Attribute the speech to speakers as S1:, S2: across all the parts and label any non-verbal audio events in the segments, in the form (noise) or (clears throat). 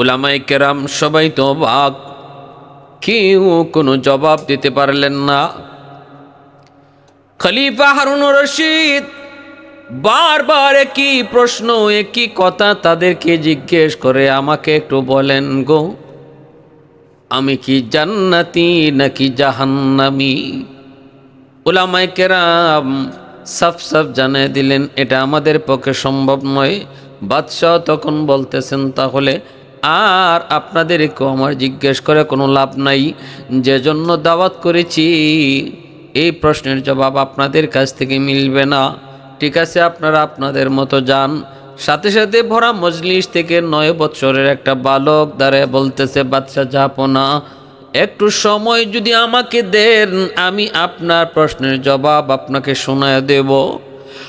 S1: উলামাই কেরাম সবাই তো বাক কেউ কোনো জবাব দিতে পারলেন না। খলিফা হারুন রশিদ বারবার একই প্রশ্ন, একই কথা তাদেরকে জিজ্ঞেস করে, আমাকে একটু বলেন গো, আমি কি জান্নাতি নাকি জাহান্নামি? ওলামাই কেরাম সাফ সাফ জানিয়ে দিলেন, এটা আমাদের পক্ষে সম্ভব নয়। বাদশাহ তখন বলতেছেন, তাহলে আর আপনাদের আপনাদেরকেও আমার জিজ্ঞেস করে কোনো লাভ নাই। যে জন্য দাওয়াত করেছি, এই প্রশ্নের জবাব আপনাদের কাছ থেকে মিলবে না। ঠিক আছে, আপনারা আপনাদের মতো যান। সাথে সাথে ভরা মজলিস থেকে নয় বছরের একটা বালক দ্বারা বলতেছে বাচ্চা যাপনা একটু সময় যদি আমাকে দেন, আমি আপনার প্রশ্নের জবাব আপনাকে শোনায় দেব।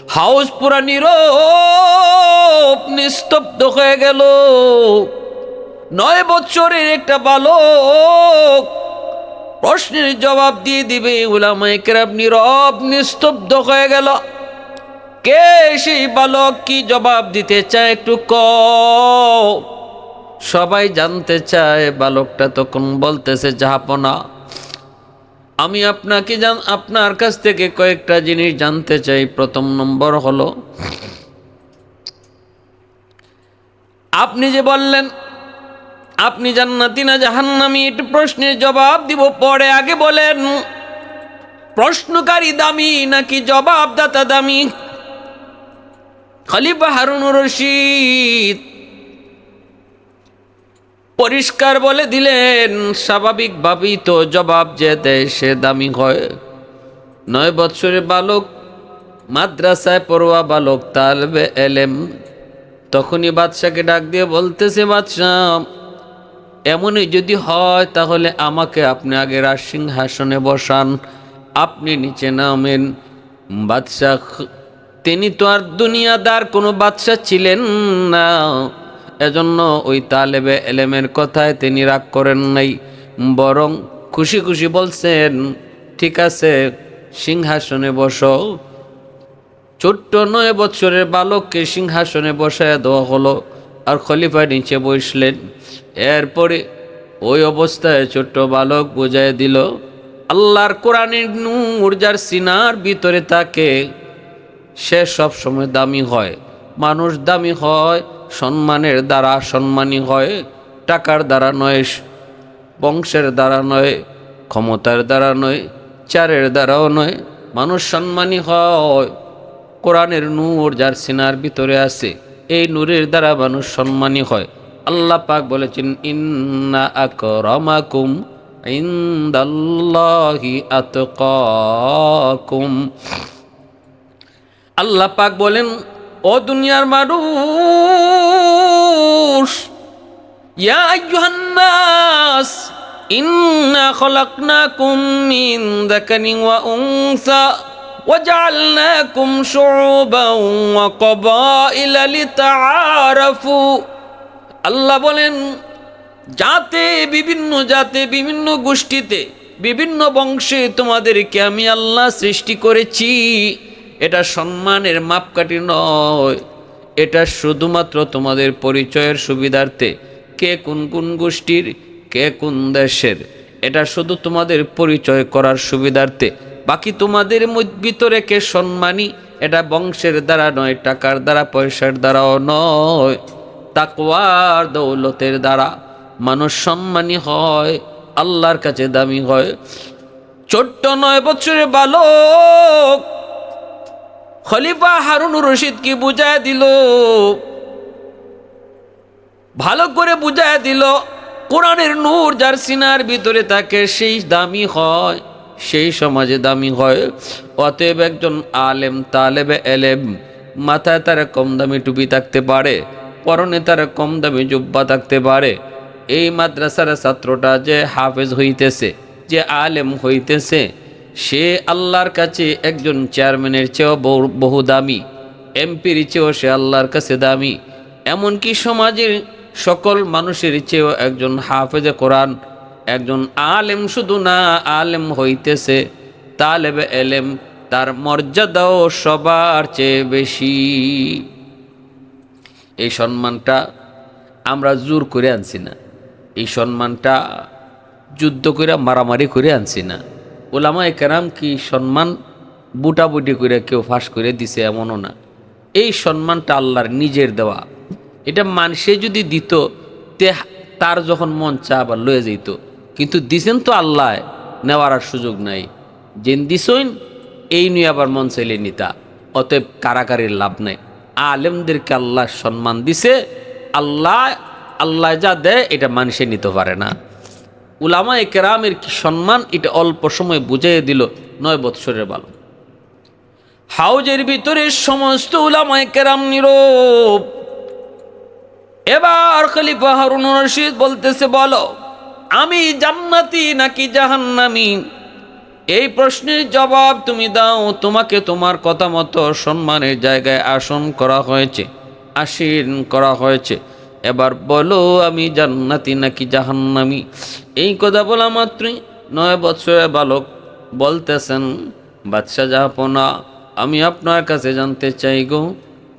S1: হাউস পুরা নীরব, নিস্তব্ধ হয়ে গেল। নয় বছরের একটা বালক প্রশ্নের জবাব দিয়ে দিবে উলামায়ে কেরাম নীরব, নিস্তব্ধ হয়ে গেল। কে সেই বালক কি জবাব দিতে চায় একটু ক সবাই জানতে চায়, বালকটা তখন বলতেছে, জাহাপনা, আমি আপনাকে জান, আপনার কাছ থেকে কয়েকটা জিনিস জানতে চাই। প্রথম নম্বর হলো, আপনি যে বললেন আপনি জান্নাতি না জাহান্নামি? একটু প্রশ্নের জবাব দিব। পরে আগে বলেন, প্রশ্নকারী দামি নাকি জবাবদাতা দামি? খলিফা হারুন রশিদ পরিষ্কার বলে দিলেন, স্বাভাবিকভাবেই তো জবাব যে দেয় সে দামি হয়। নয় বৎসরের বালক, মাদ্রাসায় পড়ুয়া বালক তালবে এলেম। তখনই বাদশাকে ডাক দিয়ে বলতেছে, বাদশাহ এমনই যদি হয়, তাহলে আমাকে আপনি আগে রাজ সিংহাসনে বসান। আপনি নিচে নামেন। বাদশাহ তিনি তো আর দুনিয়াদার কোনো বাদশাহ ছিলেন না। এজন্য ওই তালেবে এলেমের কথায় তিনি রাগ করেন নাই, বরং খুশি খুশি বলছেন, ঠিক আছে, সিংহাসনে বসো। ছোট্ট নয় বছরের বালককে সিংহাসনে বসায় দেওয়া হলো। আর খলিফা নিচে বসলেন। এরপরে ওই অবস্থায় ছোট্ট বালক বোঝায় দিল, আল্লাহর কোরআনের নূর যার সিনার ভিতরে থাকে, সে সব সময় দামি হয়। মানুষ দামি হয়, সম্মানের দ্বারা সম্মানী হয়, টাকার দ্বারা নয়, বংশের দ্বারা নয়, ক্ষমতার দ্বারা নয়, চারের দ্বারাও নয়। মানুষ সম্মানী হয়। কোরআনের নূর যার সিনার ভিতরে আছে এই নূরের দ্বারা মানুষ সম্মানী হয়। আল্লাহ পাক বলেছেন, ইন্না আকরামাকুম ইন্দাল্লাহি আতকাকুম। আল্লাহ পাক বলেন, ও দুনিয়ার মানুষ, ইয়া আইয়ুহান নাস ইন্না খলাকনাকুম মিন যাকারিন ওয়া উনসা। وجعلناكم شعوبا وقبائل لتعارفوا আল্লাহ বলেন জাতে বিভিন্ন জাতে বিভিন্ন গোষ্ঠীতে বিভিন্ন বংশে তোমাদেরকে আমি আল্লাহ সৃষ্টি করেছি এটা সম্মানের মাপকাঠি নয় এটা শুধুমাত্র তোমাদের পরিচয়ের সুবিধার্থে কে কোন কোন গোষ্ঠীর কে কোন দেশের এটা শুধু তোমাদের পরিচয় করার সুবিধার্থে বাকি তোমাদের ভিতরে কে সম্মানী? এটা বংশের দ্বারা নয়, টাকার দ্বারা, পয়সার দ্বারাও নয়। তাকওয়ার দৌলতের দ্বারা মানুষ সম্মানী হয়, আল্লাহর কাছে দামি হয়। ছোট্ট নয় বছরের বালক খলিফা হারুন রশিদ কি বুঝায় দিল? ভালো করে বুঝায় দিল, কোরআনের নূর যার সিনার ভিতরে থাকে সেই দামি হয়। সেই সমাজে দামি হয়। অতএব একজন আলেম, তালেবে এলেম, মাথায় তারা কম দামি টুপি থাকতে পারে, পরনে তারা কম দামি জুব্বা থাকতে পারে। এই মাদ্রাসার ছাত্রটা যে হাফেজ হইতেছে, যে আলেম হইতেছে, সে আল্লাহর কাছে একজন চেয়ারম্যানের চেয়েও বহু- দামি, এমপির চেয়েও সে আল্লাহর কাছে দামি। এমনকি সমাজের সকল মানুষের চেয়েও একজন হাফেজে কোরআন একজন আলেম শুধু না আলেম হইতেছে, তালেবে এলেম তার মর্যাদাও সবার চেয়ে বেশি। এই সম্মানটা আমরা জোর করে আনছি না। এই সম্মানটা যুদ্ধ করে, মারামারি করে আনছি না। ওলামা একরাম কি সম্মান বুটাবুটি করে কেউ ফাঁস করে দিছে এমনও না। এই সম্মানটা আল্লাহর নিজের দেওয়া। এটা মানুষে যদি দিত, তে তার যখন মন চা আবার লয়ে যেত কিন্তু দিছেন তো আল্লাহ, নেওয়ার আর সুযোগ নাই। যেন দিছইন এই নিয়ে আবার মন চাইলে নিতা, অতএব কারাকারির লাভ নাই। আলেমদেরকে আল্লাহ সম্মান দিছে, আল্লাহ আল্লাহ যা দেয়, এটা মানুষে নিতে পারে না। উলামা কেরামের কি সম্মান, এটা অল্প সময় বুঝিয়ে দিল, নয় বৎসরের বাল হাউজের ভিতরে সমস্ত উলামায় কেরাম নীরব। এবার খলিফা হারুন রশিদ বলতেছে, বলো আমি জান্নাতি নাকি জাহান্নামি? এই প্রশ্নের জবাব তুমি দাও, তোমাকে তোমার কথা মতো সম্মানের জায়গায় আসন করা হয়েছে, আসীন করা হয়েছে। এবার বলো, আমি জান্নাতি নাকি জাহান্নামি? এই কথা বলা মাত্রই নয় বছরের বালক বলতেছেন, বাদশাহ জাহাপনা, আমি আপনার কাছে জানতে চাই গো,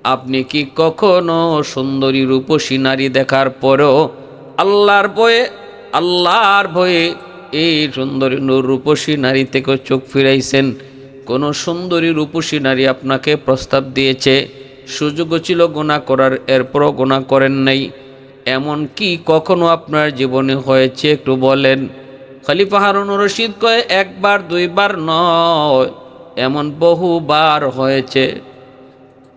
S1: আপনি কি কখনো সুন্দরী রূপসী নারী দেখার পরেও আল্লাহর বয়ে আল্লাহর ভয়ে এই সুন্দরী রূপসী নারী থেকে চোখ ফিরাইছেন। কোনো সুন্দরী রূপসী নারী আপনাকে প্রস্তাব দিয়েছে সুযোগও ছিল গোনা করার, এরপরও গোনা করেন নাই। এমন কি কখনো আপনার জীবনে হয়েছে একটু বলেন। খলিফা হারুন রশিদ কয়ে, একবার, দুইবার নয়, এমন বহুবার হয়েছে।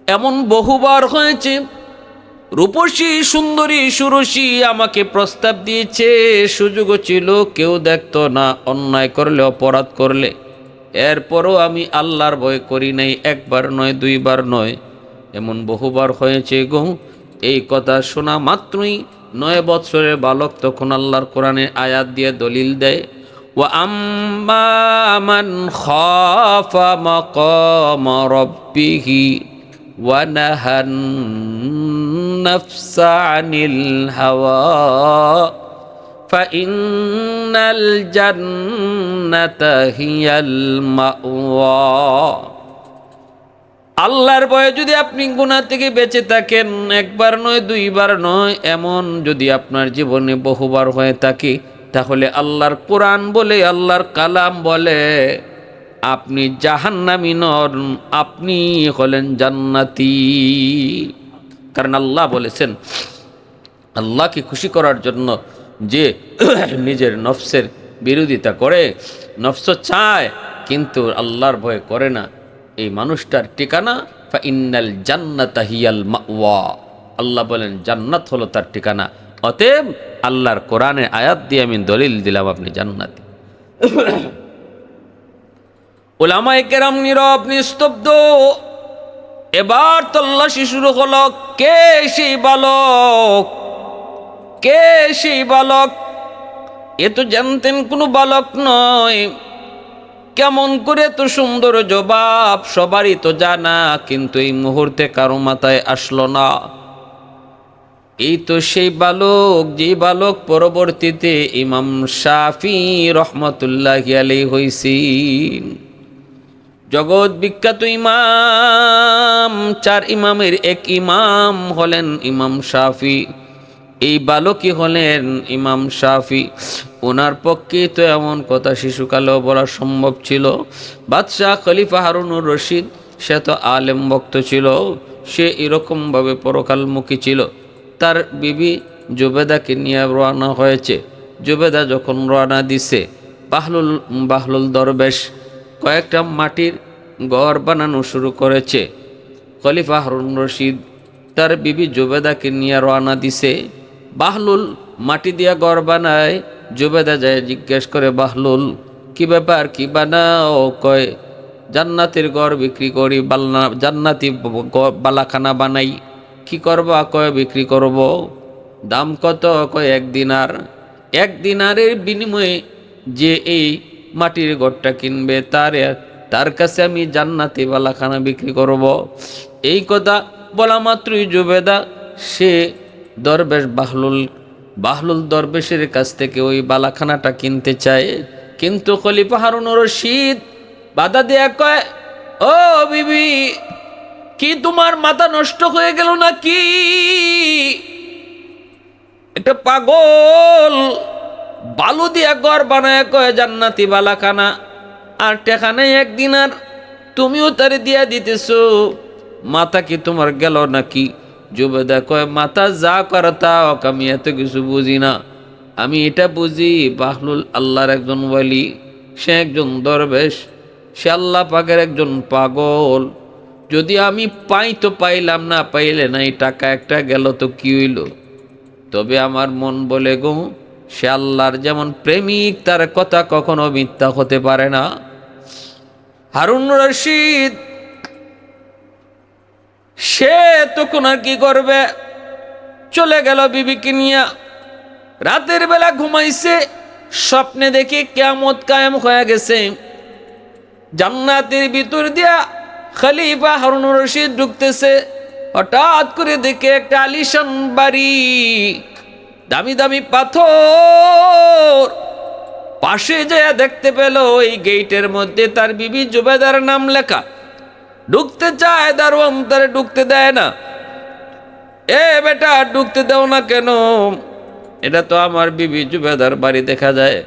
S1: এমন বহুবার হয়েছে রূপসী, সুন্দরী, সুরসী আমাকে প্রস্তাব দিয়েছে। সুযোগও ছিল, কেউ দেখতো না, অন্যায় করলে, অপরাধ করলে। এরপরও আমি আল্লাহর ভয় করি নাই, একবার নয়, দুইবার নয়, এমন বহুবার হয়েছে গো। এই কথা শোনা মাত্রই নয় বৎসরের বালক তখন আল্লাহর কোরআনে আয়াত দিয়ে দলিল দেয়। ও আম্মান খাফা মাকাম ونهى النفس عن الهوى فإن الجنة هي المأوى আল্লাহর ভয়ে যদি আপনি গুণা থেকে বেঁচে থাকেন একবার নয় দুইবার নয় এমন যদি আপনার জীবনে বহুবার হয়ে থাকে তাহলে আল্লাহর কোরআন বলে আল্লাহর কালাম বলে আপনি জাহান্নামি নন, আপনি হলেন জান্নাতি। কারণ আল্লাহ বলেছেন, আল্লাহকে খুশি করার জন্য যে (clears throat) নিজের নফসের বিরোধিতা করে, নফস চায়, কিন্তু আল্লাহর ভয় করে না। এই মানুষটার ঠিকানা, ফা ইন্নাল জান্নাতা হিয়াল মাওয়া। আল্লাহ বলেন, জান্নাত হলো তার ঠিকানা। অতএব আল্লাহর কোরআনে আয়াত দিয়ে আমি দলিল দিলাম, আপনি জান্নাতি। ওলামায় কেরাম নীরব, নিস্তব্ধ। এবার তল্লাশি শুরু হলো। কে সেই বালক? কে সেই বালক? এ তো জানতেন কোনো বালক নয়। কেমন করে তো সুন্দর জবাব? সবারই তো জানা, কিন্তু এই মুহূর্তে কারও মাথায় আসলো না। এই তো সেই বালক যে বালক পরবর্তীতে ইমাম শাফি রহমতুল্লাহ আলী হইসিন জগৎ বিখ্যাত ইমাম, চার ইমামের এক ইমাম হলেন ইমাম শাফি। এই বালকই হলেন ইমাম শাফি। ওনার পক্ষে তো এমন কথা শিশুকালেও বলা সম্ভব ছিল। বাদশাহ খলিফা হারুনুর রশিদ, সে তো আলেম ভক্ত ছিল। সে এরকমভাবে পরকালমুখী ছিল। তার বিবি জুবেদাকে নিয়ে রওনা হয়েছে। জুবেদা যখন রওনা দিছে, বাহলুল বাহলুল দরবেশ কয়েকটা মাটির ঘর বানানো শুরু করেছে। খলিফা হারুন রশিদ তার বিবি জুবেদাকে নিয়ে রওনা দিছে। বাহলুল মাটি দিয়া ঘর বানায়। জুবেদা যায় জিজ্ঞেস করে, বাহলুল, কি ব্যাপার? কি বানাও? কয়, জান্নাতের ঘর বিক্রি করি, বালনা, জান্নাতি বালাখানা বানাই। কি করবা? কয়, বিক্রি করব। দাম কত? কয়, এক দিনার। এক দিনারের বিনিময়ে যে এই মাটির ঘরটা কিনবে, তার তার কাছে আমি জান্নাতি বালাখানা বিক্রি করব। এই কথা বলা মাত্রই জুবেদা, সে দরবেশ বাহলুল বাহলুল দরবেশের কাছ থেকে ওই বালাখানাটা কিনতে চায়। কিন্তু খলিফা হারুন রশিদ বাধা দেয়া কয়, ও বিবি, কি তোমার মাথা নষ্ট হয়ে গেল নাকি? একটা পাগল বালু দিয়া ঘর বানায় কয় জান্নাতি বালাখানা। আর টেখানে একদিন আর তুমিও তারে দিয়া দিতেছ। মাথা কি তোমার গেল নাকি? জুবেদা কয় মাথা যা করে তা হোক, আমি এত কিছু বুঝি না। আমি এটা বুঝি বাহলুল আল্লাহর একজন ওয়ালি। সে একজন দরবেশ। সে আল্লাহ পাকের একজন পাগল। যদি আমি পাই তো পাইলাম না পাইলে না এই টাকা একটা গেল তো কি হইল? তবে আমার মন বলে গো সে আল্লাহর যেমন প্রেমিক, তার কথা কখনো মিথ্যা হতে পারে না। হারুন রশিদ, সে তখন আর কি করবে? চলে গেল বিবিকে নিয়ে। রাতের বেলা ঘুমাইছে, স্বপ্নে দেখে কেমত কায়েম হয়ে গেছে। জান্নাতের ভিতর দিয়া খলিফা হারুন রশিদ ঢুকতেছে। হঠাৎ করে দেখে একটা আলিশান বাড়ি। দামি দামি পাথর। পাশে যেয়ে দেখতে পেল, ওই গেটের মধ্যে তার বিবি জুবেদার নাম লেখা। ঢুকতে চায় দারোয়ান, তারে ঢুকতে দেয় না। এ বেটা, ঢুকতে দাও না কেন? এটা তো আমার বিবি জুবেদার বাড়ি দেখা যায়।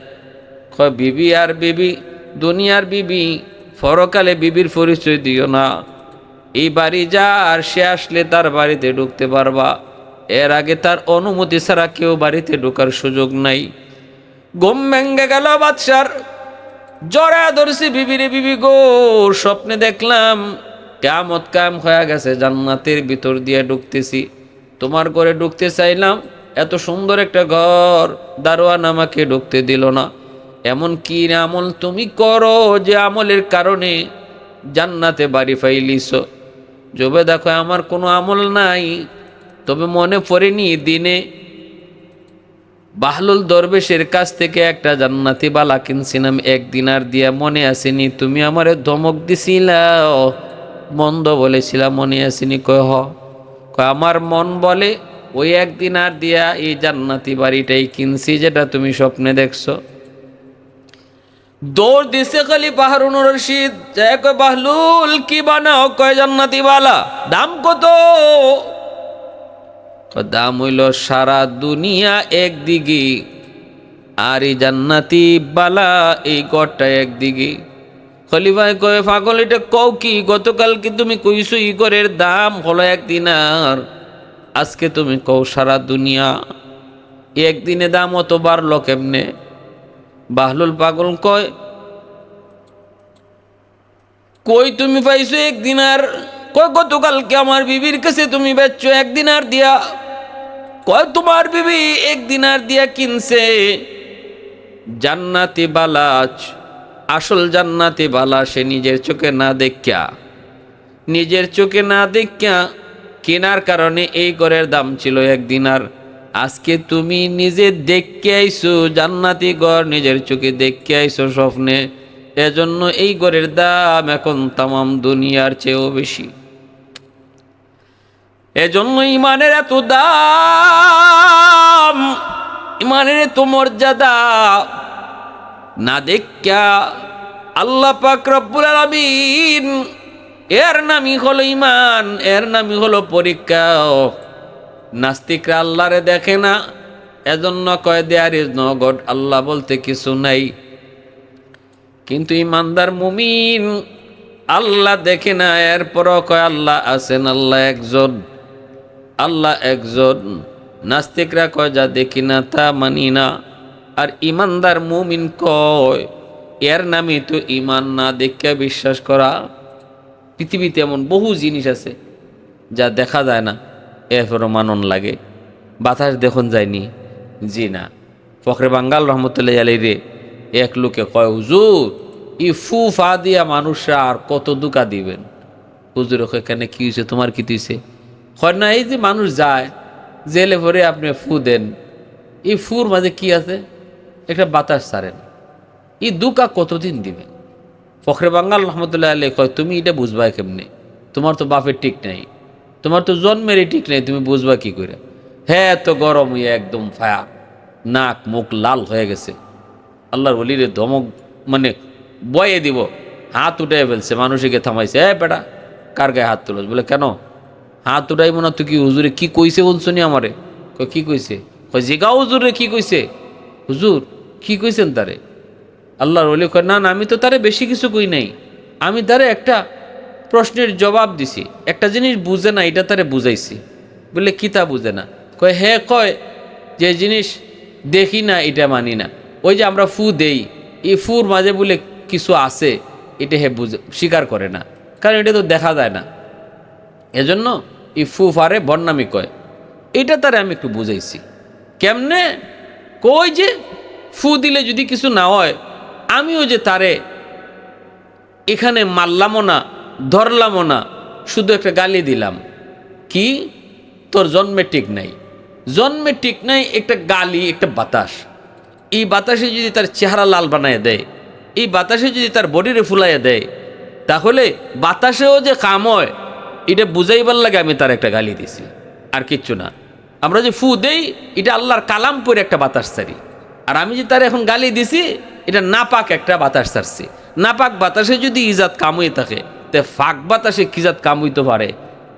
S1: কয়, বিবি আর বিবি, দুনিয়ার বিবি ফরকালে বিবির পরিচয় দিও না। এই বাড়ি যা, আর সে আসলে তার বাড়িতে ঢুকতে পারবা। এর আগে তার অনুমতি ছাড়া কেউ বাড়িতে ঢোকার সুযোগ নাই। গম ভেঙ্গে গেল বাদশার। জরা ধরছি বিবিরে বিবি গো, স্বপ্নে দেখলাম কেমত কাম হয়ে গেছে, জান্নাতের ভিতর দিয়ে ঢুকতেছি। তোমার ঘরে ঢুকতে চাইলাম, এত সুন্দর একটা ঘর, দারোয়ান আমাকে ঢুকতে দিল না। এমন কি আমল তুমি করো যে আমলের কারণে জান্নাতে বাড়ি ফাইলিস জবে দেখো, আমার কোনো আমল নাই। তবে মনে পড়েনি দিনে বাহলুল দরবেশের কাছ থেকে একটা জান্নাতি বালা কিনছিলাম, একদিন আর দিয়া মনে আসেনি। তুমি আমারে ধমক দিছিলা মন্দ বলেছিলাম মনে আসেনি। কয়, হ। আমার মন বলে, ওই একদিন আর দিয়া এই জান্নাতি বাড়িটাই কিনছি যেটা তুমি স্বপ্নে দেখছ। দৌড় দিছে খালি পাহাড়ুন রশিদ। কয়, বাহলুল, কি বানাও? কয়, জান্নাতি বালা। দাম কত? কয় দাম হইল সারা দুনিয়া একদিকে, আর এই জান্নাতি বালা এই গড়টা একদিকে। খলিফাই কয়ে, পাগল, এটা কও কি? গতকাল কি তুমি কইছো ই গড়ের দাম হলো একদিন আর আজকে তুমি কও সারা দুনিয়া। একদিনে দাম অত বাড়লো কেমনে? বাহলুল পাগল কয়, কই তুমি পাইছো একদিন আর কয়, গতকালকে আমার বিবির কাছে তুমি বেচছো একদিন আর দিয়া। কয়, তোমার বিবি একদিন আর দিয়া কিনছে। জান্নাতি বালাচ আসল জান্নাতি বালা সে নিজের চোখে না দেখা নিজের চোখে না দেখা কেনার কারণে এই ঘরের দাম ছিল একদিন আর। আজকে তুমি নিজে দেখকে আইছো জান্নাতি ঘর নিজের চোখে দেখকে আইছো স্বপ্নে। এজন্য এই ঘরের দাম এখন তামাম দুনিয়ার চেয়েও বেশি। এজন্য ইমানের এত দাম, ইমানের এত মর্যাদা, না দেখা আল্লাহ পাক রব্বুল আলামিন, এর নামই হলো ইমান এর নামই হলো পরীক্ষা। নাস্তিকরা আল্লাহরে দেখে না, এজন্য কয়, there is no God. Allah বলতে কিছু নাই। কিন্তু ইমানদার মুমিন, আল্লাহ দেখে না, এরপরও কয়, আল্লাহ আছেন, আল্লাহ একজন। আল্লাহ একজন। নাস্তিকরা কয়, যা দেখি না, তা মানি না। আর ইমানদার মুমিন কয়, এর নামে তো ইমান না দেখে বিশ্বাস করা। পৃথিবীতে এমন বহু জিনিস আছে, যা দেখা যায় না, এরপরও মানন লাগে। বাতাস দেখুন যায়নি, জি না। ফখরে বাঙ্গাল রহমতুল্লাহ আলী রে। এক লোকে কয়, হুজুর ই ফু ফা দিয়া মানুষরা আর কত দুকা দিবেন? হুজুর এখানে কি হয়েছে তোমার কি হয়েছে হয় না, এই যে মানুষ যায়, জেলে ভরে আপনি ফু দেন, এই ফুর মাঝে কি আছে? একটা বাতাস ছাড়েন। এই দুকা কতদিন দিবেন? ফখরে বাঙ্গাল রহমতুল্লাহ আলী কয়, তুমি এটা বুঝবা কেমনে? তোমার তো বাপের ঠিক নাই। তোমার তো জন্মেরই ঠিক নাই, তুমি বুঝবা কি করে? হ্যাঁ তো গরম একদম ফায়া, নাক, মুখ লাল হয়ে গেছে। আল্লাহর বলিরে ধমক মানে বয়ে দিব, হাত উঠে ফেলছে, মানুষকে থামাইছে, এ বেটা, কার গায়ে হাত তুলস? বলে, কেন? হাত উঠাইব না তুই কি হুজুরে, কি কইছে বলছো নি আমারে? কি কইছে? কয় জিগা হুজুরে, কি কইছে? হুজুর, কি কইছেন তারে? আল্লাহর ওলি কয়, না না, আমি তো তারে বেশি কিছু কই নাই। আমি তারে একটা প্রশ্নের জবাব দিছি। একটা জিনিস বুঝে না, এটা তারে বুঝাইছি। বলে, কি তা বুঝে না? কয় হ্যাঁ কয়, যে জিনিস দেখি না, এটা মানি না। ওই যে আমরা ফু দেই, এই ফুর মাঝে বলে কিছু আছে, এটা হে বুঝে, স্বীকার করে না। কারণ এটা তো দেখা যায় না। এজন্য এই ফু ফারে বন্যামি কয়। এটা তারে আমি একটু বুঝাইছি। কেমনে? কই যে ফু দিলে যদি কিছু না হয়, আমিও যে তারে এখানে মারলামও না, ধরলামও না, শুধু একটা গালি দিলাম। কি? তোর জন্মে ঠিক নাই। জন্মে ঠিক নাই একটা গালি, একটা বাতাস। এই বাতাসে যদি তার চেহারা লাল বানায় দেয়, এই বাতাসে যদি তার বডিরে ফুলাইয়া দেয়, তাহলে বাতাসেও যে কাম হয়, এটা বুঝাইবার লাগে আমি তার একটা গালি দিছি। আর কিচ্ছু না। আমরা যে ফু দেই, এটা আল্লাহর কালাম পরে একটা বাতাস ছাড়ি। আর আমি যে তার এখন গালি দিছি, এটা নাপাক একটা বাতাস ছাড়ছি। নাপাক বাতাসে যদি ইজাত কাম হয়ে থাকে, তে ফাঁক বাতাসে কিজাত কামুইতে পারে,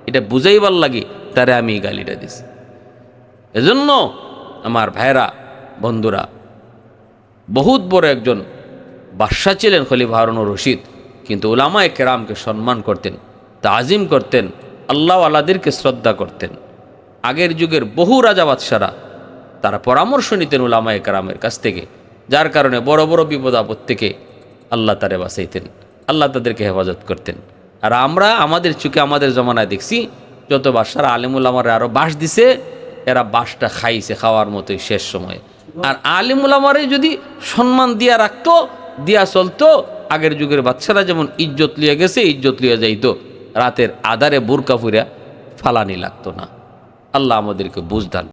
S1: এটা বুঝাইবার লাগে তারে আমি গালিটা দিছি। এজন্য আমার ভাইরা, বন্ধুরা বহুত বড় একজন বাদশাহ ছিলেন খলিফা হারুনুর রশিদ। কিন্তু ওলামায় কেরামকে সম্মান করতেন, তাজিম করতেন আল্লাহ আলাদেরকে শ্রদ্ধা করতেন। আগের যুগের বহু রাজা বাদশারা তারা পরামর্শ নিতেন ওলামায় কেরামের কাছ থেকে, যার কারণে বড় বড় বিপদ আপদ থেকে আল্লাহ তারে বাঁচাইতেন, আল্লাহ তাদেরকে হেফাজত করতেন। আর আমরা আমাদের চুকে আমাদের জমানায় দেখছি, যত বাসারা আলিমুল আমার আরও বাস দিছে, এরা বাসটা খাইছে খাওয়ার মতোই শেষ সময়ে। আর আলিমুল আমারে যদি সম্মান দিয়া রাখতো, দিয়া চলতো, আগের যুগের বাচ্চারা যেমন ইজ্জত লিয়া গেছে, ইজ্জত লিয়া যাইতো, রাতের আধারে বুরকা ফুরিয়া ফালানি লাগতো না। আল্লাহ আমাদেরকে বুঝদান